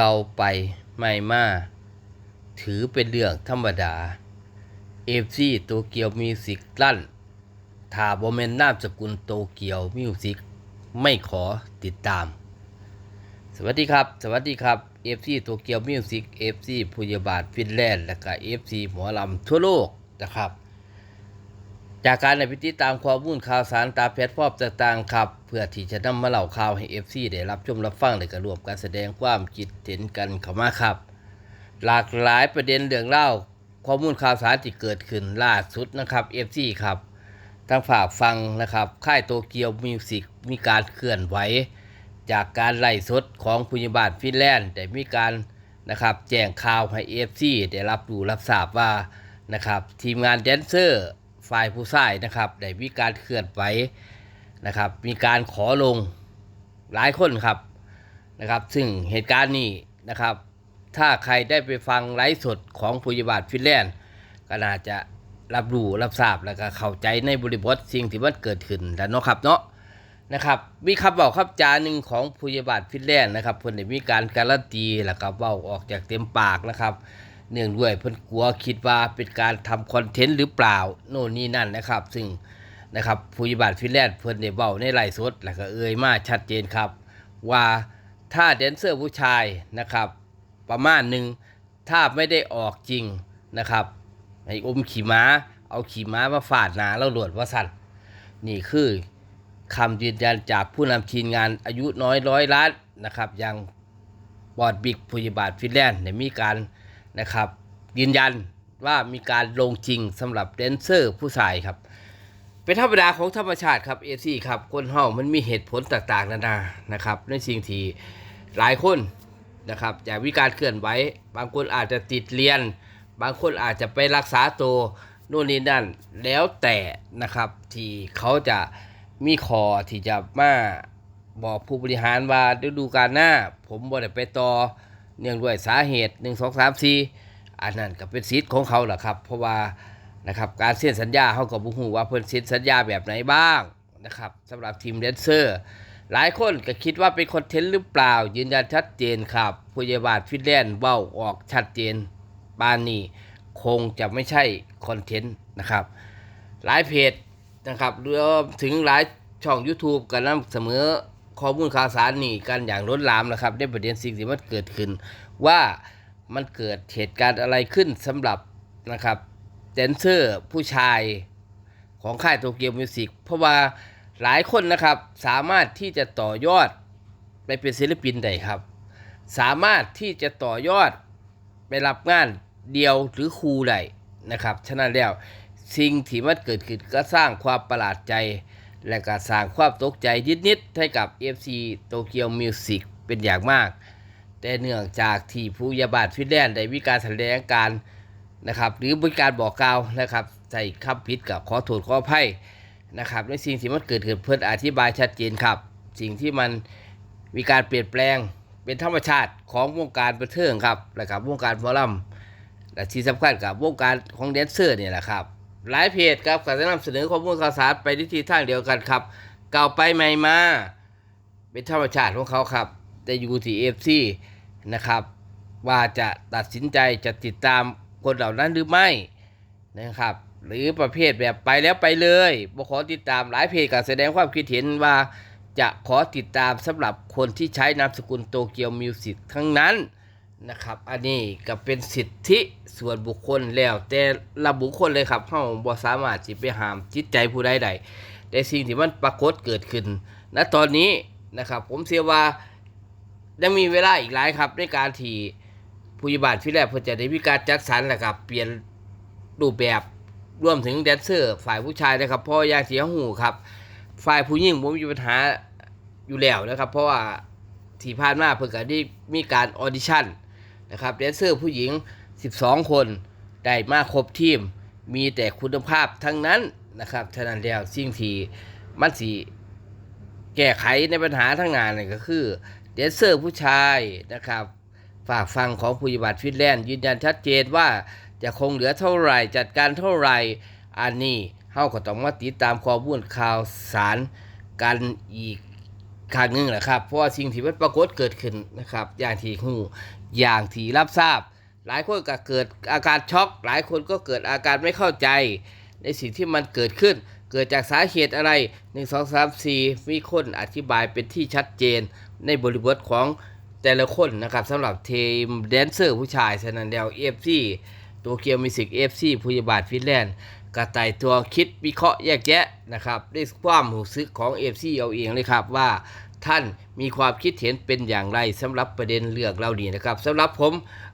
เก่าไปไม่มาถือเป็นเรื่องธรรมดาเอฟซีโตเกียวมิวสิกลั่นถ้าบ่แม่นนามสกุลโตเกียวมิวสิกไม่ขอติดตาม สวัสดีครับ สวัสดีครับ FC โตเกียวมิวสิก FC พุยาบาทฟินแลนด์ และก็ FC หมอลำทั่วโลกนะครับ จากการในพิธีตามข้อมูลข่าวสารตามแพลตฟอร์มต่างๆครับ เพื่อที่จะนำมาเล่าข่าวให้ FC ได้รับชมรับฟังและก็รวมการแสดงความคิดเห็นกันเข้ามาครับ หลากหลายประเด็นเรื่องเล่าข้อมูลข่าวสารที่เกิดขึ้นล่าสุดนะครับ FC ครับทางฝากฟังนะครับค่ายโตเกียวมิวสิกมีการเคลื่อนไหวจากการไล่สดของพยาบาลฟินแลนด์ได้มีการนะครับแจ้งข่าวให้เอฟซีได้รับรู้รับทราบว่านะครับทีมงานแดนเซอร์ ฝ่ายผู้ชายนะครับได้มีการเคลื่อนไหวนะครับ มีการขอลงหลายคนครับนะครับ ซึ่งเหตุการณ์นี้นะครับ ถ้าใครได้ไปฟังไลฟ์สดของพยาบาลฟินแลนด์ก็น่าจะรับรู้รับทราบแล้วก็เข้าใจในบริบทสิ่งที่มันเกิดขึ้นแล้วเนาะครับเนาะนะครับมีคำบอกคำจาหนึ่งของพยาบาลฟินแลนด์นะครับเพิ่นได้มีการการันตีแล้วก็เว้าออกจากเต็มปากนะครับ เนื่องด้วยเพิ่นกลัวคิดว่าเป็นการทำคอนเทนต์หรือเปล่า โน่นนี่นั่นนะครับ ซึ่งนะครับพยาบาลฟินแลนด์เพิ่นได้เว้าในไลฟ์สดแล้วก็เอ่ยมาชัดเจนครับ ว่าถ้าแดนเซอร์ผู้ชายนะครับ ประมาณหนึ่งถ้าไม่ได้ออกจริงนะครับให้อมขี่ม้า เอาขี่ม้ามาฟาดหนาแล้วหลวดว่าสั่นนี่คือคำยืนยันจากผู้นำทีมงานอายุน้อยร้อยล้านนะครับอย่างบอดบิ๊กพยาบาลฟินแลนด์เนี่ยมีการ นะครับ ยืนยันว่ามีการลงจริงสำหรับแดนเซอร์ผู้ชายครับ เป็นธรรมดาของธรรมชาติครับเอซี่ครับคนเฮามันมีเหตุผลต่างๆนานานะครับ ในสิ่งที่หลายคนนะครับอยากวิการเคลื่อนไหวบางคนอาจจะติดเรียน บางคนอาจจะไปรักษาตัวโน่นนี่นั่นแล้วแต่นะครับที่เขาจะมีขอที่จะมาบอกผู้บริหารว่าฤดูกาลหน้า ผมบ่ได้ไปต่อ เนื่องด้วยสาเหตุ 1 2 3 4อันนั้นก็เป็นสิทธิ์ของเขาแหละครับ เพราะว่านะครับการเซ็นสัญญาเขาก็บ่ฮู้ว่าเพิ่นเซ็นสัญญาแบบไหนบ้างนะครับสำหรับทีมแดนเซอร์ หลายคนก็คิดว่าเป็นคอนเทนต์หรือเปล่า ยืนยันชัดเจนครับผู้ยาบาลฟินแลนด์เว้าออกชัดเจนปานนี้คงจะไม่ใช่คอนเทนต์นะครับ หลายเพจนะครับรวมถึงหลายช่อง YouTube ก็นำเสมอ ข้อมูลข่าวสารนี่กันอย่างล้นหลามนะครับได้ประเด็นสิ่งที่มันเกิดขึ้น ว่ามันเกิดเหตุการณ์อะไรขึ้นสำหรับนะครับแดนเซอร์ผู้ชายของค่ายโตเกียวมิวสิกเพราะว่าหลายคนนะครับสามารถที่จะต่อยอดไปเป็นศิลปินได้ครับ สามารถที่จะต่อยอดไปรับงานเดียวหรือครูได้นะครับ ฉะนั้นแล้วสิ่งที่มันเกิดขึ้นก็สร้างความประหลาดใจ และก็สร้างความตกใจนิดๆให้กับ FC โตเกียวมิวสิกเป็นอย่างมาก แต่เนื่องจากที่ผู้ยาบาลฟินแลนด์ได้มีการแสดงการนะครับ หรือบริการบอกกล่าวนะครับใส่คำผิดกับขอโทษขออภัยนะครับ ในสิ่งที่มันเกิดขึ้นเพื่ออธิบายชัดเจนครับ สิ่งที่มันมีการเปลี่ยนแปลงเป็นธรรมชาติของวงการบันเทิงครับและกับวงการหมอลำและที่สำคัญกับวงการของแดนเซอร์เนี่ยแหละครับ หลายเพจครับก็จะนำเสนอข้อมูลข่าวสารไปในทิศทางเดียวกันครับเก่าไปใหม่มา เป็นธรรมชาติของเขาครับ แต่อยู่ที่เอฟซีนะครับ ว่าจะตัดสินใจจะติดตามคนเหล่านั้นหรือไม่นะครับ หรือประเภทแบบไปแล้วไปเลยบ่ขอติดตามหลายเพจก็แสดงความคิดเห็นว่าจะขอติดตามสำหรับคนที่ใช้นามสกุลโตเกียวมิวสิกทั้งนั้น นะครับ อันนี้ก็เป็นสิทธิส่วนบุคคลแล้ว แต่ละบุคคลเลยครับเฮาบ่สามารถสิไปห้ามจิตใจผู้ใดได้แต่สิ่งที่มันปรากฏเกิดขึ้นณตอนนี้นะครับ ผมเชื่อว่ายังมีเวลาอีกหลายครับ ในการที่ผู้ยิบาลที่แรกเพื่อจะได้มีการจัดสรรนะครับ เปลี่ยนรูปแบบรวมถึงแดนเซอร์ฝ่ายผู้ชายนะครับเพราะอยางที่เขาหูครับ ฝ่ายผู้หญิงผมมีปัญหาอยู่แล้วนะครับ เพราะว่าที่ผ่านมาเพิ่งก็ได้มีการออดิชั่น นะครับแดนเซอร์ผู้หญิง 12 คนได้มาครบทีม มีแต่คุณภาพทั้งนั้นนะครับฉะนั้นแล้วสิ่งที่มันสีแก้ไขในปัญหาทั้งงานนี่ก็คือแดนเซอร์ผู้ชายนะครับ ฝากฟังของผู้ยิบัติฟินแลนด์ยืนยันชัดเจนว่าจะคงเหลือเท่าไหร่ จัดการเท่าไหร่อันนี้เฮาก็ต้องมาติดตามข้อมูลข่าวสารกันอีกครั้งหนึ่งแหละครับ เพราะว่าสิ่งที่มันปรากฏเกิดขึ้นนะครับ อย่างที่หู อย่างที่รับทราบ หลายคนก็เกิดอาการช็อก หลายคนก็เกิดอาการไม่เข้าใจ ในสิ่งที่มันเกิดขึ้น เกิดจากสาเหตุอะไร 1 2 3 4 มีคนอธิบายเป็นที่ชัดเจน ในบริบทของแต่ละคนนะครับสำหรับทีมแดนเซอร์ผู้ชายฉะนั้นแล้วเอฟซีตัวเกียวมิสิกเอฟซีผู้ยาบาทฟินแลนด์กระต่ายตัวคิดวิเคราะห์แยกแยะนะครับด้วยความหูซึกของเอฟซีเอาเองเลยครับว่า ท่านมีความคิดเห็นเป็นอย่างไรสำหรับประเด็นเรื่องเหล่านี้นะครับสำหรับผม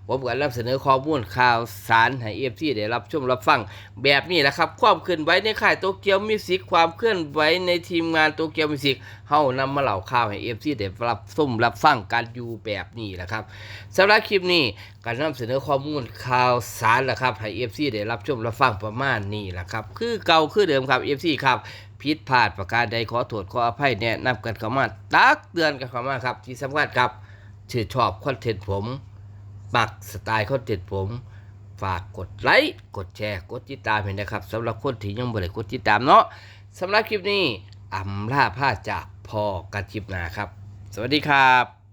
ผมก็นำเสนอข้อมูลข่าวสารให้เอฟซีได้รับชมรับฟังแบบนี้แหละครับ ความเคลื่อนไหวในค่ายโตเกียวมิวสิกความเคลื่อนไหวในทีมงานโตเกียวมิวสิกเฮานำมาเล่าข่าวให้เอฟซีได้รับชมรับฟังการอยู่แบบนี้แหละครับสำหรับคลิปนี้การนำเสนอข้อมูลข่าวสารแหละครับให้เอฟซีได้รับชมรับฟังประมาณนี้แหละครับคือเก่าคือเดิมครับเอฟซีครับ ผิดพลาดประการใดขอโทษขออภัยแนะนำกันเข้ามาตักเตือนกันเข้ามาครับ ที่สำคัญครับชื่นชอบคอนเทนต์ผมปักสไตล์คอนเทนต์ผม ฝากกดไลค์กดแชร์กดติดตามเห็นนะครับสำหรับคนที่ยังบ่ได้กดติดตามเนาะสำหรับคลิปนี้อำลาผ้าจากพอกันคลิปหน้าครับ สวัสดีครับ